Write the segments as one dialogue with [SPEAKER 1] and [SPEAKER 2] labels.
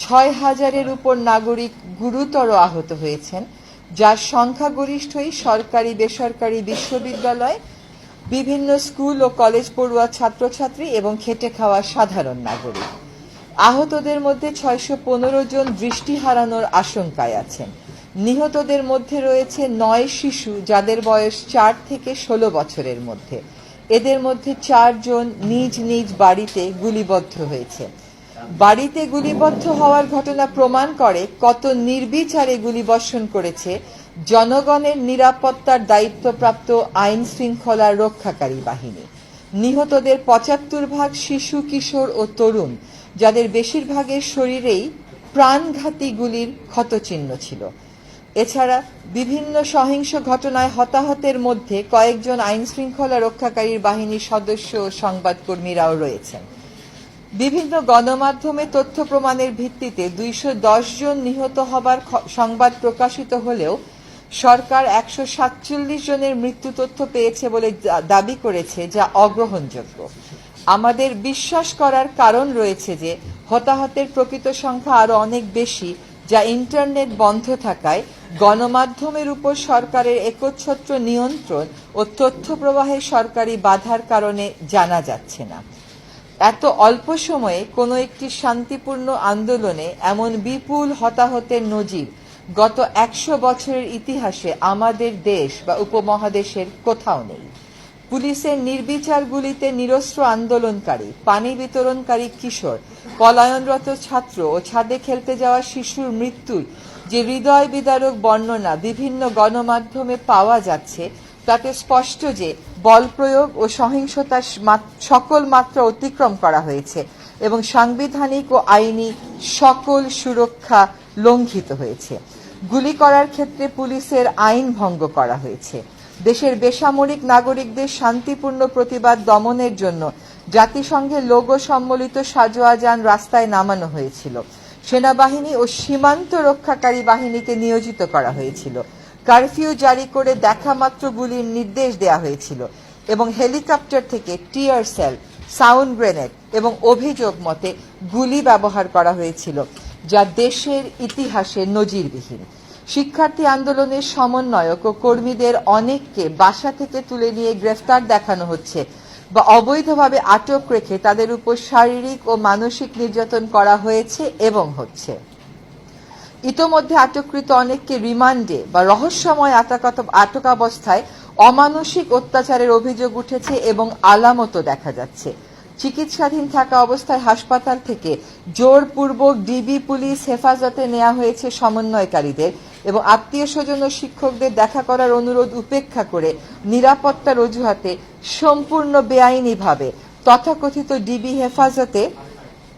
[SPEAKER 1] ছয় হাজারের উপর নাগরিক গুরুতর আহত হয়েছেন, যার সংখ্যাগরিষ্ঠই সরকারি, বেসরকারি বিশ্ববিদ্যালয়, বিভিন্ন স্কুল ও কলেজ পড়ুয়া ছাত্রছাত্রী এবং খেটে খাওয়া সাধারণ নাগরিক। আহতদের মধ্যে ছয়শো পনেরো জন দৃষ্টি হারানোর আশঙ্কায় আছেন। নিহতদের মধ্যে রয়েছে নয় শিশু, যাদের বয়স চার থেকে ষোলো বছরের মধ্যে। এদের মধ্যে চারজন নিজ নিজ বাড়িতে গুলিবদ্ধ হয়েছে। বাড়িতে গুলিবদ্ধ হওয়ার ঘটনা প্রমাণ করে কত নির্বিচারে গুলিবর্ষণ করেছে জনগণের নিরাপত্তার দায়িত্বপ্রাপ্ত আইন শৃঙ্খলা রক্ষাকারী বাহিনী। নিহতদের পঁচাত্তর ভাগ শিশু, কিশোর ও তরুণ, যাদের বেশিরভাগের শরীরেই প্রাণঘাতী গুলির ক্ষতচিহ্ন ছিল। এছাড়া বিভিন্ন সহিংস ঘটনায় হতাহতের মধ্যে কয়েকজন আইন শৃঙ্খলা রক্ষাকারী বাহিনীর সদস্য ও সংবাদকর্মীরাও রয়েছেন। বিভিন্ন গণমাধ্যমে তথ্য প্রমাণের ভিত্তিতে দুইশো দশ জন নিহত হবার সংবাদ প্রকাশিত হলেও সরকার একশো সাতচল্লিশ জনের মৃত্যু তথ্য পেয়েছে বলে দাবি করেছে, যা অগ্রহণযোগ্য। আমাদের বিশ্বাস করার কারণ রয়েছে যে, হতাহতের প্রকৃত সংখ্যা আরও অনেক বেশি, যা ইন্টারনেট বন্ধ থাকায় গণমাধ্যমের উপর সরকারের একচ্ছত্র নিয়ন্ত্রণ ও তথ্য প্রবাহে সরকারি বাধার কারণে জানা যাচ্ছে না। এত অল্প সময়ে কোনো একটি শান্তিপূর্ণ আন্দোলনে এমন বিপুল হতাহতের নজির গত একশো বছরের ইতিহাসে আমাদের দেশ বা উপমহাদেশের কোথাও নেই। পুলিশের নির্বিচার গুলিতে নিরস্ত্র আন্দোলনকারী, পানি বিতরণকারী কিশোর, পলায়নরত ছাত্র ও ছাদে খেলতে যাওয়া শিশুর মৃত্যুর যে হৃদয় বিদারক বর্ণনা বিভিন্ন গণমাধ্যমে পাওয়া যাচ্ছে, তাতে স্পষ্ট যে বল প্রয়োগ ও সহিংসতার সকল মাত্রা অতিক্রম করা হয়েছে এবং সাংবিধানিক ও আইনি সকল সুরক্ষা লঙ্ঘিত হয়েছে। গুলি করার ক্ষেত্রে পুলিশের আইন ভঙ্গ করা হয়েছে। দেশের বেসামরিক নাগরিকদের শান্তিপূর্ণ প্রতিবাদ দমনের জন্য জাতিসংঘের লোগো সম্বলিত সাজোয়া যান রাস্তায় নামানো হয়েছিল। সেনাবাহিনী ও সীমান্ত রক্ষাকারী বাহিনীকে নিয়োজিত করা হয়েছিল। কারফিউ জারি করে দেখামাত্র গুলির নির্দেশ দেওয়া হয়েছিল এবং হেলিকপ্টার থেকে টিয়ার সেল, সাউন্ড গ্রেনেড এবং অভিযোগ মতে গুলি ব্যবহার করা হয়েছিল, যা দেশের ইতিহাসে নজিরবিহীন। শিক্ষার্থী আন্দোলনের সমন্বয়ক ও কর্মীদের অনেককে বাসা থেকে তুলে নিয়ে গ্রেফতার দেখানো হচ্ছে বা অবৈধভাবে আটক রেখে তাদের উপর শারীরিক ও মানসিক নির্যাতন করা হয়েছে এবং হচ্ছে। ইতোমধ্যে আটককৃত অনেককে রিমান্ডে বা রহস্যময় আটকাত আটক অবস্থায় অমানসিক অত্যাচারের অভিযোগ উঠেছে এবং আলামতও দেখা যাচ্ছে। চিকিৎসাধীন থাকা অবস্থায় হাসপাতাল থেকে জোরপূর্বক ডিবি পুলিশ হেফাজতে নেওয়া হয়েছে সমন্বয়কারীদের এবং আত্মীয় স্বজন ও শিক্ষকদের দেখা করার অনুরোধ উপেক্ষা করে নিরাপত্তার অজুহাতে সম্পূর্ণ বেআইনিভাবে তথাকথিত ডিবি হেফাজতে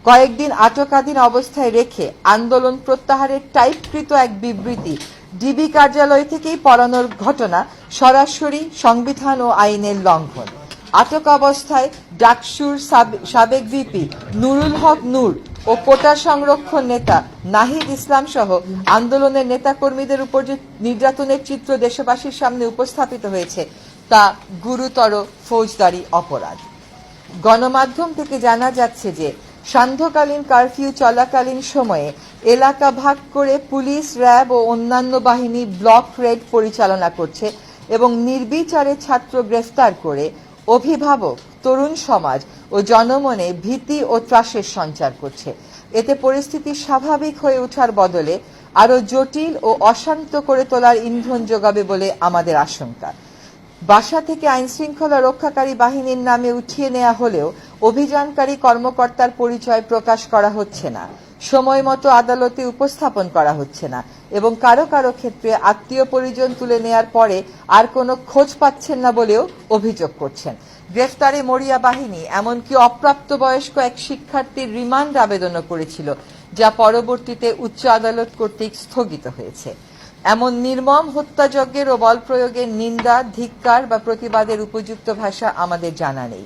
[SPEAKER 1] কয়েকদিন আটকাধীন অবস্থায় রেখে আন্দোলন প্রত্যাহারের টাইপকৃত এক বিবৃতি ডিবি কার্যালয় থেকেই পড়ানোর ঘটনা সরাসরি সংবিধান ও আইনের লঙ্ঘন। আটক অবস্থায় ডাকসুর সাব- সাবেক ভিপি নুরুল হক নূর ও কোটা সংরক্ষণ নেতা নাহিদ ইসলাম সহ আন্দোলনের নেতাকর্মীদের উপর যে নির্যাতনের চিত্র দেশবাসীর সামনে উপস্থাপিত হয়েছে, তা গুরুতর ফৌজদারি অপরাধ। গণমাধ্যম থেকে জানা যাচ্ছে যে সান্ধ্যকালীন কারফিউ চলাকালীন সময়ে এলাকা ভাগ করে পুলিশ, র্যাব ও অন্যান্য বাহিনী ব্লক রেড পরিচালনা করছে এবং নির্বিচারে ছাত্র গ্রেফতার করে অভিভাবক, তরুণ সমাজ ও জনমনে ভীতি ও ত্রাসের সঞ্চার করছে। এতে পরিস্থিতি স্বাভাবিক হয়ে ওঠার বদলে আরও জটিল ও অশান্ত করে তোলার ইন্ধন যোগাবে বলে আমাদের আশঙ্কা। বাসা থেকে আইন শৃঙ্খলা রক্ষাকারী বাহিনীর নামে উঠিয়ে নেওয়া হলেও অভিযানকারী কর্মকর্তার পরিচয় প্রকাশ করা হচ্ছে না। সময় মতো আদালতে উপস্থাপন করা হচ্ছে না এবং কারও কারও ক্ষেত্রে আত্মীয় পরিজন তুলে নেয়ার পরে আর কোনো খোঁজ পাচ্ছেন না বলেও অভিযোগ করছেন। গ্রেফতারে মরিয়া বাহিনী, এমনকি অপ্রাপ্তবয়স্ক এক শিক্ষার্থীর রিমান্ড আবেদনও করেছিল, যা পরবর্তীতে উচ্চ আদালত কর্তৃক স্থগিত হয়েছে। এমন নির্মম হত্যাযজ্ঞের ও বল প্রয়োগের নিন্দা, ধিক্কার বা প্রতিবাদের উপযুক্ত ভাষা আমাদের জানা নেই।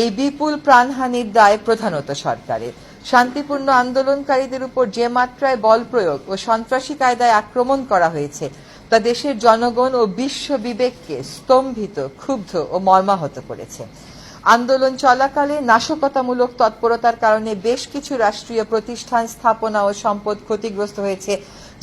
[SPEAKER 1] এই বিপুল প্রাণহানির দায় প্রধানত সরকারের। শান্তিপূর্ণ আন্দোলনকারীদের উপর যে মাত্রায় বল প্রয়োগ ও সন্ত্রাসী কায়দায় আক্রমণ করা হয়েছে, তা দেশের জনগণ ও বিশ্ব বিবেককে স্তম্ভিত, ক্ষুব্ধ ও মর্মাহত করেছে। আন্দোলন চলাকালে নাশকতামূলক তৎপরতার কারণে বেশ কিছু রাষ্ট্রীয় প্রতিষ্ঠান, স্থাপনা ও সম্পদ ক্ষতিগ্রস্ত হয়েছে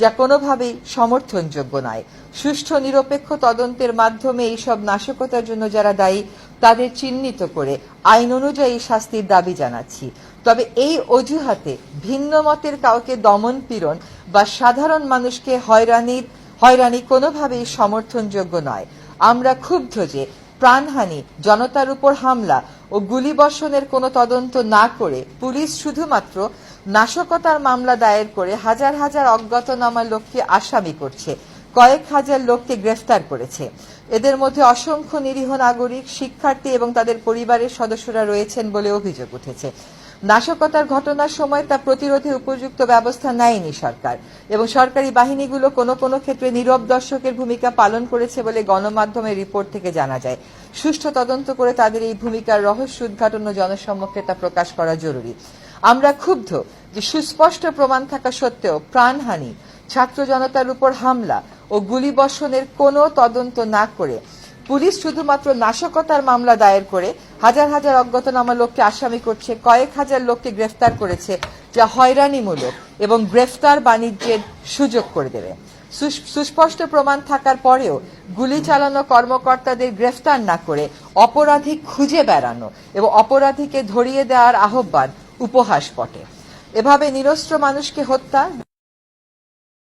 [SPEAKER 1] যা কোনোভাবেই সমর্থনযোগ্য নয়। সুষ্ঠু, নিরপেক্ষ তদন্তের মাধ্যমে এইসব নাশকতার জন্য যারা দায়ী, তাদের চিহ্নিত করে আইন অনুযায়ী শাস্তির দাবি জানাচ্ছি। তবে এই অজুহাতে ভিন্ন মতের কাউকে দমন পীড়ন বা সাধারণ মানুষকে হয়রানির হয়রানি কোনোভাবেই সমর্থনযোগ্য নয়। আমরা ক্ষুব্ধ যে প্রাণহানি, জনতার উপর হামলা ও গুলিবর্ষণের কোনো তদন্ত না করে পুলিশ শুধুমাত্র নাশকতার মামলা দায়ের করে হাজার হাজার অজ্ঞাতনামা লোককে আসামি করছে। কয়েক হাজার লোককে গ্রেফতার করেছে। এদের মধ্যে অসংখ্য নিরীহ নাগরিক, শিক্ষার্থী এবং তাদের পরিবারের সদস্যরা রয়েছেন বলে অভিযোগ উঠেছে। নাশকতার ঘটনার সময় তা প্রতিরোধে উপযুক্ত ব্যবস্থা নেয়নি সরকার এবং সরকারি বাহিনীগুলো কোনো কোনো ক্ষেত্রে নীরব দর্শকের ভূমিকা পালন করেছে বলে গণমাধ্যমের রিপোর্ট থেকে জানা যায়। সুষ্ঠু তদন্ত করে তাদের এই ভূমিকার রহস্য উদ্ঘাটন ও জনসম্মুখে তা প্রকাশ করা জরুরি। আমরা ক্ষুব্ধ যে সুস্পষ্ট প্রমাণ থাকা সত্ত্বেও প্রাণহানি, ছাত্র জনতার উপর হামলা ও গুলিবর্ষণের কোনো তদন্ত না করে পুলিশ শুধুমাত্র নাশকতার মামলা দায়ের করে হাজার হাজার অজ্ঞাতনামা লোককে আসামি করছে, কয়েক হাজার লোককে গ্রেফতার করেছে, যা হয়রানিমূলক এবং গ্রেফতার বাণিজ্যের সুযোগ করে দেবে। সুস- সুস্পষ্ট প্রমাণ থাকার পরেও গুলি চালানো কর্মকর্তাদের গ্রেফতার না করে অপরাধী খুঁজে বেড়ানো এবং অপরাধীকে ধরিয়ে দেওয়ার আহ্বান উপহাস পটে এভাবে নিরস্ত্র মানুষকে হত্যা